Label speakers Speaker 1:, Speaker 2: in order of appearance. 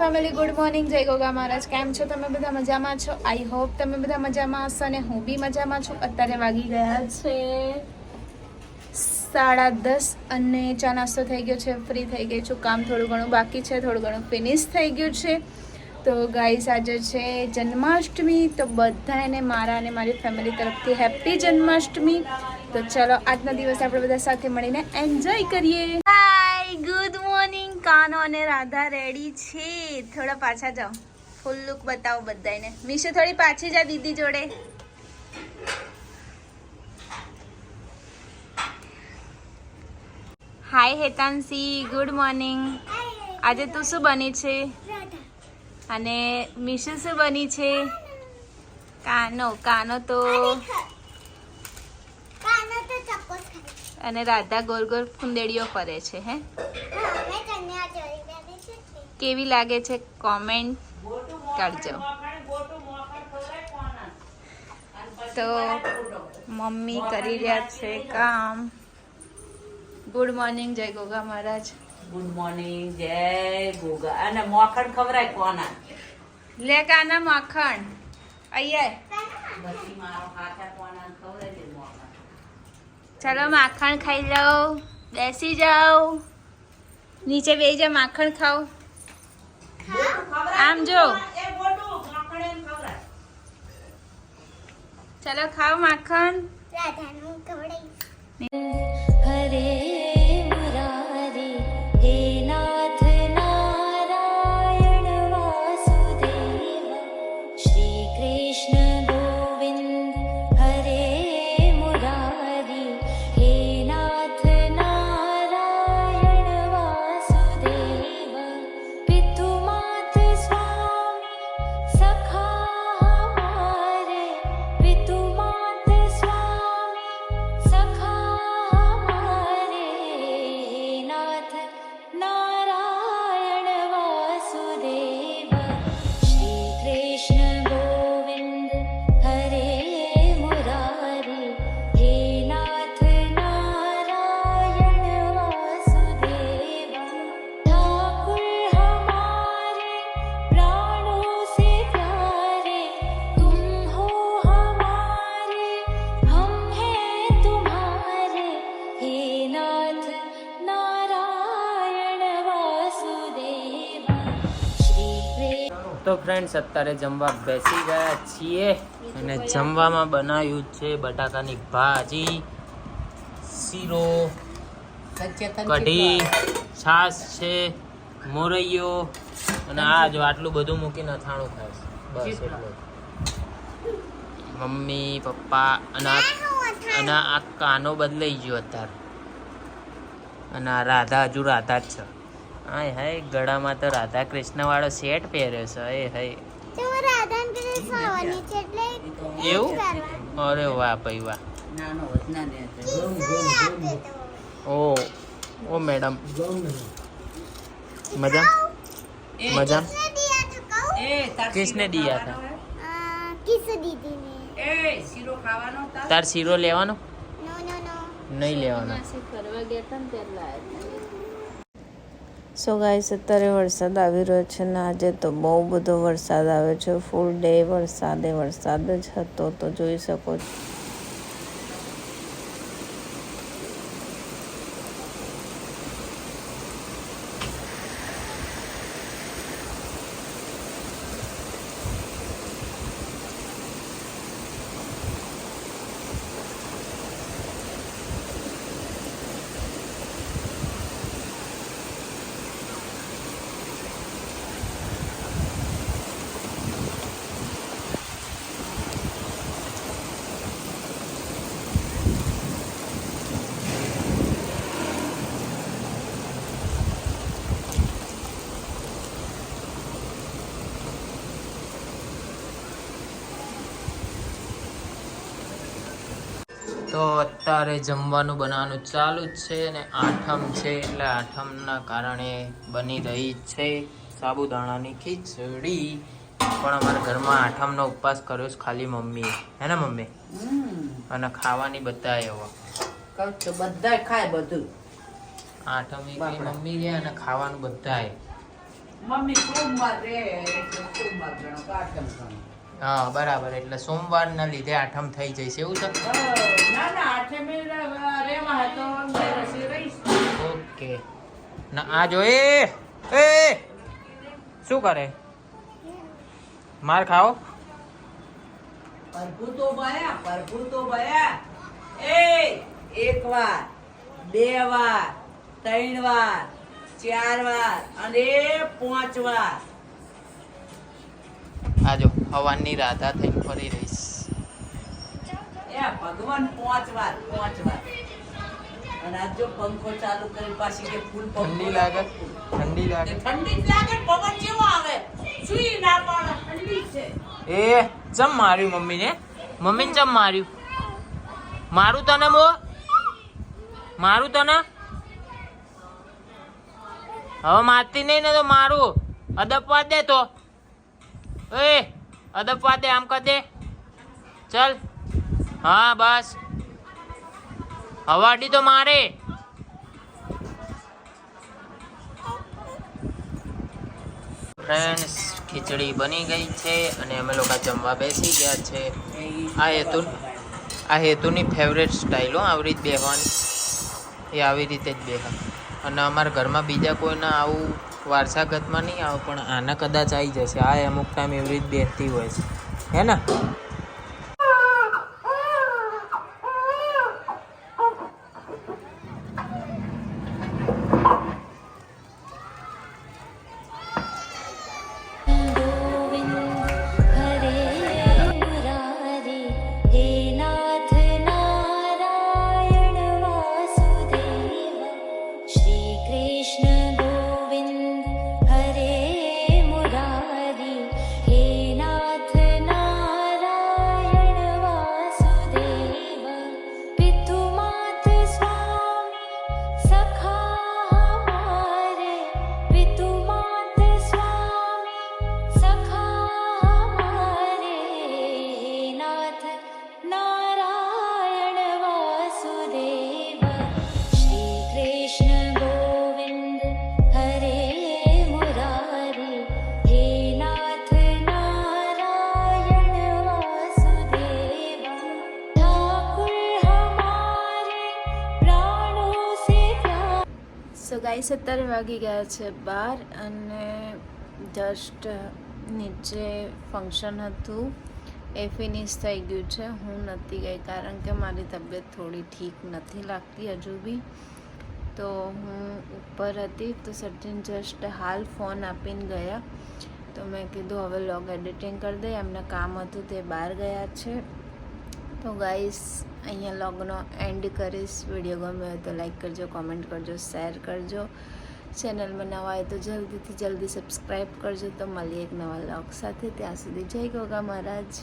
Speaker 1: Family good morning જય ગોગા મહારાજ. કેમ છો? તમે બધા મજામાં છો? આઈ હોપ તમે બધા મજામાં હશો અને હું બી મજામાં છું. અત્યારે વાગી ગયા છે સાડા દસ અને ચા નાસ્તો થઈ ગયો છે. ફ્રી થઈ ગઈ છું. કામ થોડું ઘણું બાકી છે. થોડું ઘણું ફિનિશ થઈ ગયું છે. તો ગાઈસ આજે છે જન્માષ્ટમી. તો બધાને મારા અને મારી ફેમિલી તરફથી હેપી જન્માષ્ટમી. તો ચલો, આજના દિવસ આપણે બધા સાથે મળીને એન્જોય કરીએ. કાનો અને રાધા રેડી છે. થોડા પાછા જાઓ. ફૂલ લુક બતાવો બધાને મીશુ થોડી પાછી જા દીદી જોડે. હાય હેતાંશી. ગુડ મોર્નિંગ આજે તું શું બની છે? અને મીશુ શું બની છે? કાનો કાનો તો અને રાધા ગોલ ગોલ ફુંદેડીઓ ફરે છે હે? કેવી લાગે છે? કોમેન્ટ કરજો. તો મમ્મી કરી રહ્યા છે કામ. ગુડ મોર્નિંગ જય ગોગા મહારાજ.
Speaker 2: ગુડ મોર્નિંગ જય ગોગા. અને મોખણ ખવરાય કોના?
Speaker 1: લે કાના માખણ. અહીંયા
Speaker 2: બધી મારો હાથા કોના ખવરાય છે મોખણ.
Speaker 1: ચાલો માખણ ખાઈ લો બેસી જાઓ નીચે બે જાઓ માખણ ખાઓ આમ જો.
Speaker 2: ચલો બોટું મોખણ.
Speaker 3: हरे
Speaker 4: તો ફ્રેન્ડ્સ અત્યારે જમવા બેસી ગયા છીએ અને જમવામાં બનાવ્યું છે બટાકાની ભાજી શીરો કઢી છાશ છે મોરૈયો અને આ જો આટલું બધું મૂકીને અથાણું ખાય બસ એટલું મમ્મી પપ્પા અને આ અને આ કાનો બદલાઈ ગયો અત્યારે. અને આ રાધા હજુ રાધા જ છે. હાય હાય ગળામાં તો રાધા કૃષ્ણ વાળો સેટ પહેર્યો છે એ હાય એવું? અરે વાહ ભાઈ વાહ. ઓ ઓ મેડમ. મજા? મજા? કિસને દિયા
Speaker 5: હતા. કિસ દીદી
Speaker 2: ને એ શીરો ખાવાનો તાર?
Speaker 4: શીરો લેવાનો?
Speaker 5: નહીં લેવાનો. ફરવા
Speaker 4: ગયા હતા ને ત્યારે
Speaker 6: સો ગાઈસ, અત્યારે વરસાદ આવી રહ્યો છે ને આજે તો બહુ બધો વરસાદ આવ્યો છે. ફૂલ ડે વરસાદે વરસાદ જ હતો, તો જોઈ શકો છો.
Speaker 4: તો અત્યારે જમવાનું બનાવવાનું ચાલુ જ છે અને આઠમ છે એટલે આઠમના કારણે બની રહી છે સાબુદાણાની ખીચડી. પણ અમારા ઘરમાં આઠમનો ઉપવાસ કર્યો છે ખાલી મમ્મીએ. હે ને મમ્મી? અને ખાવાની બધા એવો
Speaker 2: બધા ખાય બધું.
Speaker 4: આઠમ એક મમ્મી રે અને ખાવાનું બધાય.
Speaker 2: મમ્મી સોમવાર રે સોમવાર ગણો આઠમ ગણો
Speaker 3: હા બરાબર. એટલે સોમવારના લીધે આઠમ થઈ જશે એવું છે?
Speaker 2: ઓ, ના ના આઠમે રે- રેવા તો રસી રહીશ.
Speaker 3: ઓકે. ના આ જો એ એ શું કરે? માર ખાઓ.
Speaker 2: પ્રભુ તો ભયા પ્રભુ તો ભયા. એ એક વાર બે વાર ત્રણ વાર ચાર વાર અને પાંચ વાર.
Speaker 3: આ જો હવાની રાધા થઈને ફરી રહીશ.
Speaker 2: એ ભગવાન પાંચ વાર પાંચ વાર. અને આજ જો પંખો ચાલુ કરી પાછી કે ફૂલ
Speaker 3: ઠંડી લાગે? ઠંડી લાગે?
Speaker 2: ઠંડી લાગે પવન જેવો આવે. સુઈ ના પડે ઠંડી છે.
Speaker 3: એ ચમ માર્યું મમ્મીને? મમ્મીને જમ માર્યું? મારું તને મો? મારું તને? હવે મારતી નહીં ને તો મારું. અદપવા દે તો. એ અદપવા દે આમ કર ચલ. હા, બસ. હવાડી તો મારે. ફ્રેન્ડ્સ, ખીચડી બની ગઈ છે અને અમે લોકો જમવા બેસી ગયા છે. આ હેતુ આ હેતુની ફેવરેટ સ્ટાઇલ હો, આવી રીતે બેહવાની. એ આવી રીતે જ બેહા અને અમારા ઘરમાં બીજા કોઈના આવું વારસાગતમાં નહીં આવે, પણ આના કદાચ આવી જશે. આ અમુક ટાઈમ એવી રીતે બેસતી હોય છે. હે ને?
Speaker 6: સો ગાઈસ અત્યારે વાગી ગયા છે બાર અને જસ્ટ નીચે ફંક્શન હતું. એ ફિનિશ થઈ ગયું છે. હું નથી ગઈ કારણ કે મારી તબિયત થોડી ઠીક નથી લાગતી હજુ બી. તો હું ઉપર હતી તો સચિન જસ્ટ હાલ ફોન આપીને ગયા. તો મેં કીધું હવે લોગ એડિટિંગ કરી દઈએ. એમને કામ હતું તે બહાર ગયા છે. તો ગાઈસ, અહીંયા લોગનો એન્ડ કરીશ. વીડિયો ગમ્યો હોય તો લાઈક કરજો કોમેન્ટ કરજો શેર કરજો. ચેનલમાં નવા હોય તો જલ્દીથી જલ્દી સબસ્ક્રાઈબ કરજો. તો મળીએ એક નવા લોગ સાથે. ત્યાં સુધી જય ગોગા મહારાજ.